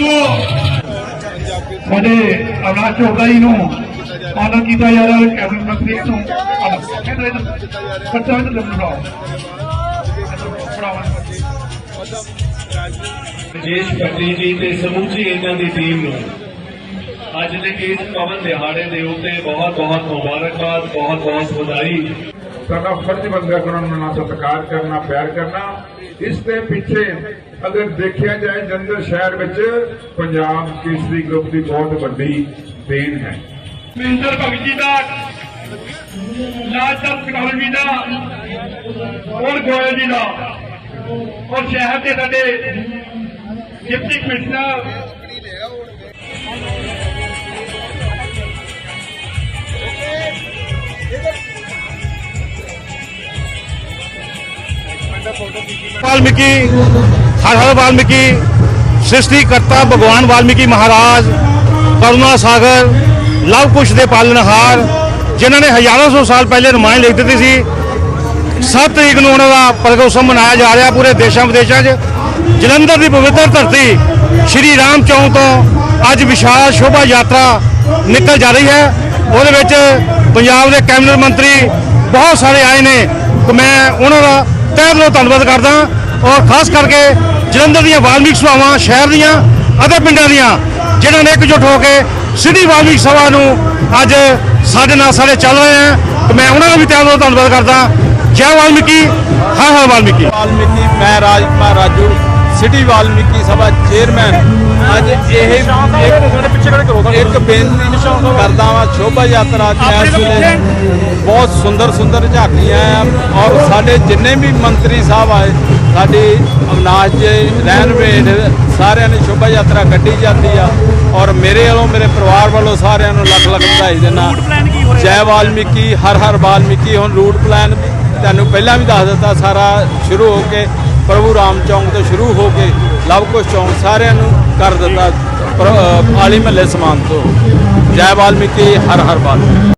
ਤੋਂ ਸਾਡੇ ਅਵਨਾਸ਼ ਚੋਪੜਾ ਜੀ ਨੂੰ ਆਨਰ ਕੀਤਾ ਜਾ ਰਿਹਾ ਹੈ ਕੈਬਨਿਟ ਮੰਤਰੀ ਨੂੰ। ਕਹਿੰਦੇ ਬੱਚਾ ਨੂੰ ਲੰਬਾ ਰਾਜੇਸ਼ ਪੱਟੀ ਜੀ ਤੇ ਸਮੁੱਚੀ ਇਹਨਾਂ ਦੀ ਟੀਮ ਨੂੰ। ਅੱਜ ਦੇ ਇਸ ਪਵਨ ਦਿਹਾੜੇ ਦੇ ਉੱਤੇ ਬਹੁਤ ਬਹੁਤ ਮੁਬਾਰਕਬਾਦ ਬਹੁਤ ਬਹੁਤ ਵਧਾਈ। ਸਾਡਾ ਫਰਜ਼ ਬਣਦਾ ਕਿ ਉਹਨਾਂ ਨਾਲ ਸਤਿਕਾਰ ਕਰਨਾ ਪਿਆਰ ਕਰਨਾ। ਇਸ ਦੇ ਪਿੱਛੇ ਅਗਰ ਦੇਖਿਆ ਜਾਏ ਜਲੰਧਰ ਸ਼ਹਿਰ ਵਿੱਚ, ਪੰਜਾਬ ਕੇਸਰੀ ਗਰੁੱਪ ਦੀ ਬਹੁਤ ਵੱਡੀ ਦੇਣ ਹੈ। ਮਹਿੰਦਰ ਭਗਤ ਜੀ ਦਾ, ਲਾਲ ਚੰਦ ਜੀ ਦਾ, ਔਰ ਗੋਇਲ ਜੀ ਦਾ, ਔਰ ਸ਼ਹਿਰ ਦੇ ਸਾਡੇ ਡਿਪਟੀ ਕਮਿਸ਼ਨਰ। वाल्मीकि हर हर वाल्मीकि सृष्टिकर्ता भगवान वाल्मीकि महाराज करुणा सागर ਲਵ ਕੁਸ਼ ਦੇ ਪਾਲਣਹਾਰ ਜਿਨ੍ਹਾਂ ਨੇ ਹਜ਼ਾਰਾਂ ਸੌ ਸਾਲ ਪਹਿਲੇ ਰਮਾਇਣ ਲਿਖ ਦਿੱਤੀ ਸੀ 7 ਤਰੀਕ ਨੂੰ ਉਹਨਾਂ ਦਾ ਪ੍ਰਗਟ ਉਤਸਵ ਮਨਾਇਆ ਜਾ ਰਿਹਾ ਪੂਰੇ ਦੇਸ਼ਾਂ ਵਿਦੇਸ਼ਾਂ 'ਚ ਜਲੰਧਰ ਦੀ ਪਵਿੱਤਰ ਧਰਤੀ ਸ਼੍ਰੀ ਰਾਮ ਚੌਂਕ ਤੋਂ ਅੱਜ ਵਿਸ਼ਾਲ ਸ਼ੋਭਾ ਯਾਤਰਾ ਨਿਕਲ ਜਾ ਰਹੀ ਹੈ ਉਹਦੇ ਵਿੱਚ ਪੰਜਾਬ ਦੇ ਕੈਬਨਿਟ ਮੰਤਰੀ ਬਹੁਤ ਸਾਰੇ ਆਏ ਨੇ ਤੇ ਮੈਂ ਉਹਨਾਂ ਦਾ ਤਹਿ ਦਿਲੋਂ ਧੰਨਵਾਦ ਕਰਦਾ ਔਰ ਖਾਸ ਕਰਕੇ ਜਲੰਧਰ ਦੀਆਂ ਵਾਲਮੀਕ ਸਭਾਵਾਂ, ਸ਼ਹਿਰ ਦੀਆਂ ਅਤੇ ਪਿੰਡਾਂ ਦੀਆਂ, ਜਿਨ੍ਹਾਂ ਨੇ ਇਕਜੁੱਟ ਹੋ ਕੇ ਸਿਟੀ ਵਾਲਮੀਕ ਸਭਾ ਨੂੰ ਅੱਜ ਸਾਡੇ ਨਾਲ ਸਾਰੇ ਚੱਲ ਰਹੇ ਹਨ ਤੇ ਮੈਂ ਉਹਨਾਂ ਦਾ ਵੀ ਤਹਿ ਦਿਲੋਂ ਧੰਨਵਾਦ ਕਰਦਾ। ਜੈ ਵਾਲਮੀਕੀ, ਹਰ ਹਰ ਵਾਲਮੀਕੀ। ਵਾਲਮੀਕੀ, ਮੈਂ ਰਾਜ ਕੁਮਾਰ ਰਾਜੂ ਸਿਟੀ ਵਾਲਮੀਕੀ ਸਭਾ ਚੇਅਰਮੈਨ। ਅੱਜ ਇਹ ਇੱਕ ਬੇਨਤੀ ਕਰਦਾ ਵਾਂ, ਸ਼ੋਭਾ ਯਾਤਰਾ ਚ ਬਹੁਤ ਸੁੰਦਰ ਸੁੰਦਰ ਝਾਕੀਆਂ ਆ ਔਰ ਸਾਡੇ ਜਿੰਨੇ ਵੀ ਮੰਤਰੀ ਸਾਹਿਬ ਆਏ ਸਾਡੀ ਅਵਨਾਸ਼ ਜੀ ਰਹਿਨਵੇਡ ਸਾਰਿਆਂ ਨੇ ਸ਼ੋਭਾ ਯਾਤਰਾ ਕੱਢੀ ਜਾਂਦੀ ਆ ਔਰ ਮੇਰੇ ਵੱਲੋਂ ਮੇਰੇ ਪਰਿਵਾਰ ਵੱਲੋਂ ਸਾਰਿਆਂ ਨੂੰ ਲੱਖ ਲੱਖ ਵਧਾਈ ਦਿੰਦਾ। ਜੈ ਵਾਲਮੀਕੀ ਹਰ ਹਰ ਵਾਲਮੀਕੀ ਹੁਣ ਰੂਟ ਪਲਾਨ ਤੁਹਾਨੂੰ ਪਹਿਲਾਂ ਵੀ ਦੱਸ ਦਿੱਤਾ ਸਾਰਾ ਸ਼ੁਰੂ ਹੋ ਕੇ ਪ੍ਰਭੂ ਰਾਮ ਚੌਂਕ ਤੋਂ ਸ਼ੁਰੂ ਹੋ ਕੇ ਲਵ ਕੁਸ਼ ਚੌਂਕ ਸਾਰਿਆਂ ਨੂੰ ਕਰ ਦਿੱਤਾ ਆਲੀ ਮਹੱਲੇ ਸਮਾਨ ਤੋਂ। ਜੈ ਵਾਲਮੀਕੀ ਹਰ ਹਰ ਵਾਲਮੀਕੀ।